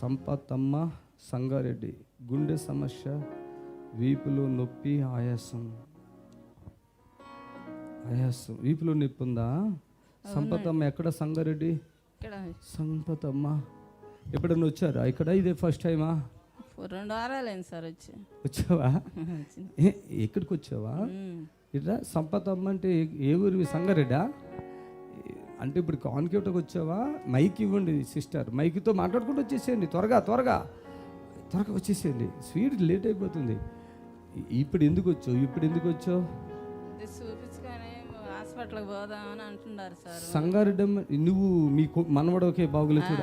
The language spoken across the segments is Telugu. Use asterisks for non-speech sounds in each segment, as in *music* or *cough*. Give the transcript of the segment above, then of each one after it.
సంపతమ్మ సంగారెడ్డి గుండె సమస్య వీపులో నొప్పి ఆయాసం. ఆయాసం. వీపులో నొప్పి ఉందా? సంపతమ్మ ఎక్కడ సంగారెడ్డి? సంపతమ్మ. ఎప్పుడన్నా వచ్చారా? ఇక్కడ ఇదే ఫస్ట్ టైమా? రెండు వారాలైంది సార్ వచ్చి. వచ్చావా? ఎక్కడికి వచ్చావా. ఇట్లా సంపతమ్మ అంటే ఏ- ఏ ఊరివి? సంగారెడ్డా? అంటే ఇప్పుడు కాన్కేవ్కి వచ్చావా? మైక్ ఇవ్వండి సిస్టర్. మైక్తో మాట్లాడుకుంటూ వచ్చేసేయండి. త్వరగా త్వరగా. త్వరగా వచ్చేసేయండి. స్వీట్ లేట్ అయిపోతుంది. ఇప్పుడు ఎందుకు వచ్చావు? ఇప్పుడు ఎందుకు వచ్చావు? హాస్పిటల్కి పోదామని అంటున్నారు సార్. నువ్వు మీ కొ- మనవడు ఒకే బాగులే చూడ.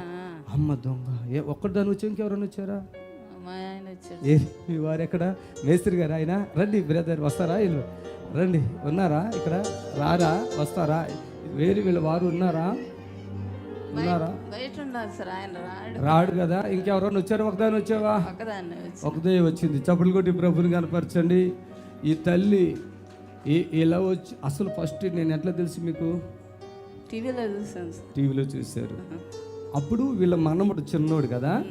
అమ్మ దొంగ. ఏ ఒక్కదాని వచ్చి ఇంకెవరైనా వచ్చారా? ఏ మీ వారు ఎక్కడ? మేస్త్రి గారు ఆయన? రండి బ్రదర్ వస్తారా వీళ్ళు? రండి ఉన్నారా ఇక్కడ? రారా? వస్తారా? వేరు వీళ్ళ వారు ఉన్నారా? ఉన్నారా? బయట ఉన్నారు సార్ ఆయన రాడు రాడు కదా. ఇంకెవరైనా వచ్చారా? ఒకదాని వచ్చావా? వచ్చి ఒకదే వచ్చింది. చప్పులు కొట్టి ప్రభుని కనపరచండి. ఈ తల్లి ఈ- ఇలా వచ్చి అసలు ఫస్ట్ నేను ఎట్లా తెలుసు మీకు? టీవీలో చూసాను సార్. టీవీలో చూశారు. అప్పుడు వీళ్ళ మనముడు చిన్నోడు కదా.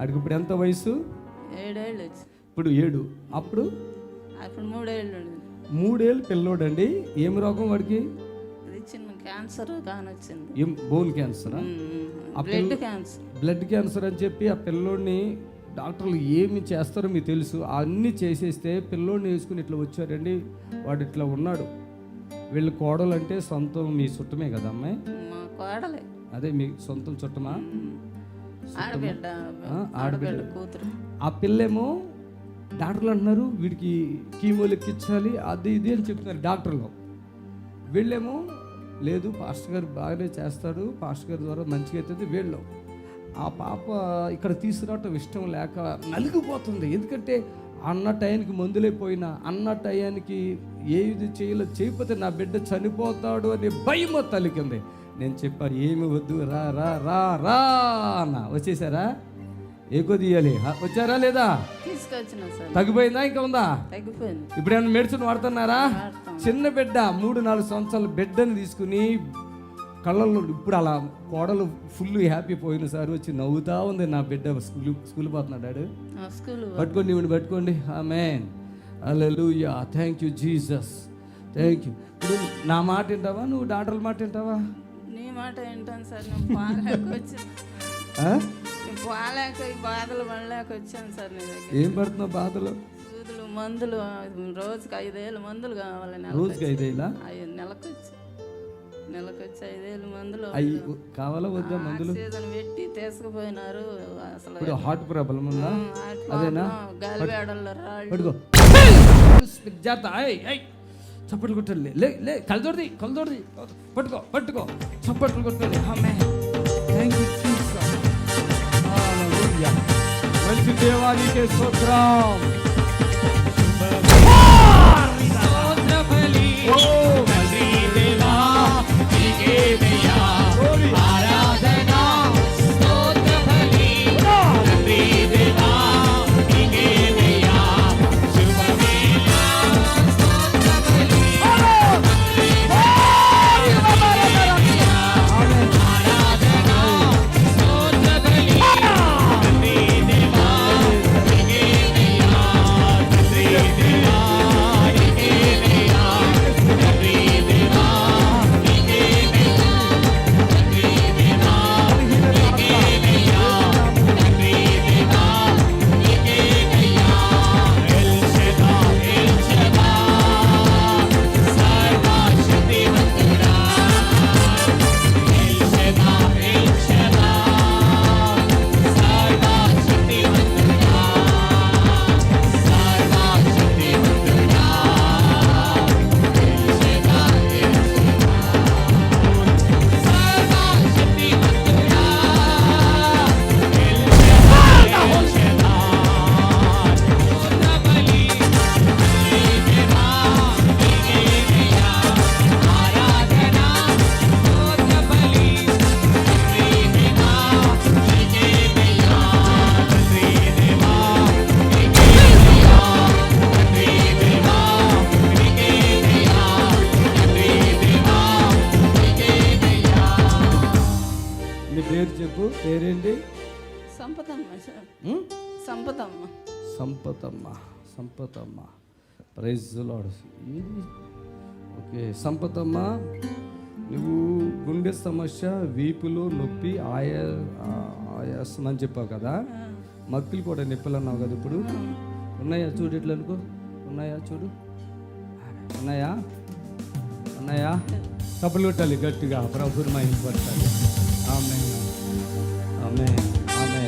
ఆడికి ఇప్పుడు ఎంత వయసు? ఏడేళ్ళు వచ్చి ఇప్పుడు ఏడు. అప్పుడు? అప్పుడు మూడేళ్ళు మూడేళ్ళు పిల్లోడండి. ఏం రోగం వాడికి? క్యాన్సర్ కాని వచ్చింది. ఏం బోన్ క్యాన్సరా బ్లడ్ క్యాన్సర్. బ్లడ్ క్యాన్సర్ అని చెప్పి ఆ పిల్లోడిని డాక్టర్లు ఏమి చేస్తారో మీకు తెలుసు. అన్నీ చేసేస్తే పిల్లోడిని వేసుకుని ఇట్లా వచ్చారండి. వాడు ఇట్లా ఉన్నాడు. వీళ్ళ కోడలు అంటే సొంతం మీ చుట్టమే కదా అమ్మాయి? కోడలే. అదే మీ సొంతం చుట్టమా. ఆడబిడ్డ ఆ, ఆడబిడ్డ. కూతురు. ఆ పిల్లేమో డాక్టర్లు అంటున్నారు వీడికి కీమోలు ఎక్కించాలి అది ఇది అని చెప్తున్నారు డాక్టర్లు. వీళ్ళేమో లేదు పాస్టర్ గారు బాగానే చేస్తాడు పాస్టర్ గారి ద్వారా మంచిగా అవుతుంది వీళ్ళు. ఆ పాప ఇక్కడ తీసుకురావటం ఇష్టం లేక నలిగిపోతుంది. ఎందుకంటే అన్న టయానికి మందులైపోయినా అన్న టయానికి ఏది చేయాలో చేయకపోతే నా బిడ్డ చనిపోతాడు అనే భయం తలికింది నేను చెప్పాను ఏమి వద్దు రా రా రా రా అన్న. వచ్చేసారా? ఏ తీయాలి. వచ్చారా లేదా? తీసుకొచ్చిన సార్. తగ్గిపోయిందా ఇంకా ఉందా? తగ్గిపోయింది. ఇప్పుడు ఏమైనా మెడిసిన్ వాడుతున్నారా? వాడతాం. చిన్న బిడ్డ మూడు నాలుగు సంవత్సరాల బిడ్డని తీసుకుని కళ్ళల్లో ఇప్పుడు అలా కోడలు ఫుల్ హ్యాపీ పోయిన సార్ వచ్చి నవ్వుతా ఉంది నా బిడ్డ. స్కూల్ స్కూల్ పోతున్నాడు డాడు. పట్టుకోండి ఇవ్వండి పట్టుకోండి. Amen hallelujah thank you Jesus thank you ఇప్పుడు నా మాట వింటావా? నువ్వు డాక్టర్ల మాట వింటావా? నీ మాట ఏంటాను సార్ *laughs* పాలేక ఈ బాధలు పడలేక వచ్చాను సార్ నీ దగ్గర ఏం పడుతున్నావు బాధలు? సూదులు మందులు రోజుకి ఐదేళ్ళు మందులు కావాలి నెలకు రోజుకి అయ్యి నెలకు వచ్చి నెలకు వచ్చి ఐదేళ్ళు మందులు. అయ్యి కావాలా వద్దా మందులు? ఆక్సిజన్ పెట్టి తీసుకుపోయినారు. అసలు ఇప్పుడు హార్ట్ ప్రాబ్లం ఉందా? అట్లా గాలివేడల్లో రాళ్ళు. చప్పట్లు కొట్టాలి లే లే కలదొడది కలదొడది పట్టుకో పట్టుకో. చప్పట్లు కొట్టాలి ఆమె థ్యాంక్ యూ દેવાની કે સ્વતરામ ఉం? Sampadamma Sampathamma Sampathamma. Praise lord okay Sampathamma నువ్వు గుండె సమస్య వీపులో నొప్పి ఆయా ఆయాసం అని చెప్పావు కదా? మక్కులు కూడా నొప్పులు అన్నావు కదా ఇప్పుడు? ఉన్నాయా? చూడు ఇట్లా అనుకో. ఉన్నాయా? చూడు. ఉన్నాయా? ఉన్నాయా? తప్పులు కొట్టాలి గట్టిగా. ప్రభుని మహిమపరచాలి ఆమె ఆమె ఆమె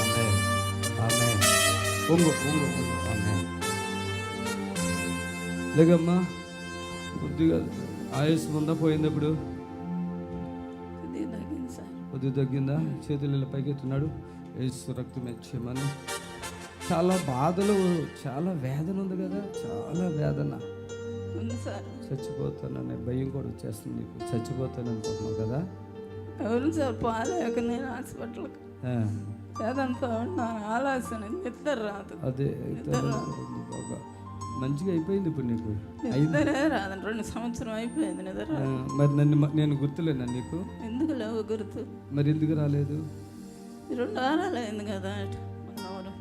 ఆమె ఆమె పొంగు పొంగు పొంగు ఆమె లేదమ్మా కొద్దిగా ఆయుస్ ఉందా పోయింది ఇప్పుడు? ఇది తగ్గింది సార్. కొద్దిగా తగ్గిందా? చేతులు ఇలా పైకెత్తున్నాడు. ఏసు రక్తం ఇచ్చేయమని చాలా బాధలు చాలా వేదన ఉంది కదా చాలా వేదన. చచ్చిపోతాననే భయం కూడా వచ్చేస్తుంది నీకు. చచ్చిపోతాను అనుకుంటున్నావు కదా? అవును సార్ పోలేక నేను హాస్పిటల్కి. ఉన్నాను నిద్ర రాదు. అదే మంచిగా అయిపోయింది ఇప్పుడు నీకు? నిద్రే రాదండి రెండు సంవత్సరం అయిపోయింది నిద్ర. మరి నన్ను నేను గుర్తులేనా నీకు? ఎందుకు లేవు గుర్తు? మరి ఎందుకు రాలేదు? రెండు వారాలు అయింది కదా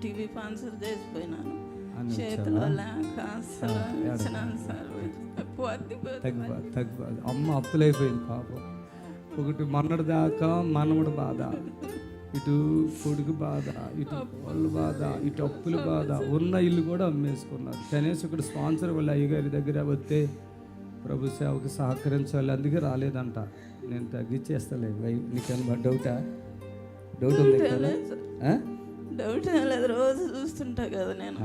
టీవీ స్పాన్సర్ చేసిపోయినాను. చేతిలో లేక అసలు అమ్మ అప్పులైపోయింది పాపం. ఒకటి మొన్నటి దాకా మనవడు బాధ. ఇటు కొడుకు బాధ ఇటు వాళ్ళు బాధ ఇటు అప్పుల బాధ ఉన్న ఇల్లు కూడా అమ్మేసుకున్నారు. కనీసం ఇక్కడ స్పాన్సర్ వాళ్ళ అయ్యగారి దగ్గర వస్తే ప్రభు సేవకి సహకరించాలి అందుకే రాలేదంట. నేను తగ్గించేస్తలే నీకేమన్నా డౌటా? డౌట్ ఉంది కదా? డౌట్ లేదు. రోజు చూస్తుంటా కదా నేను.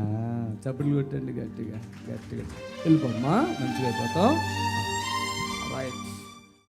చప్పట్లు కొట్టండి గట్టిగా గట్టిగా. వెళ్ళిపోమ్మా మంచిగా అయిపోతాం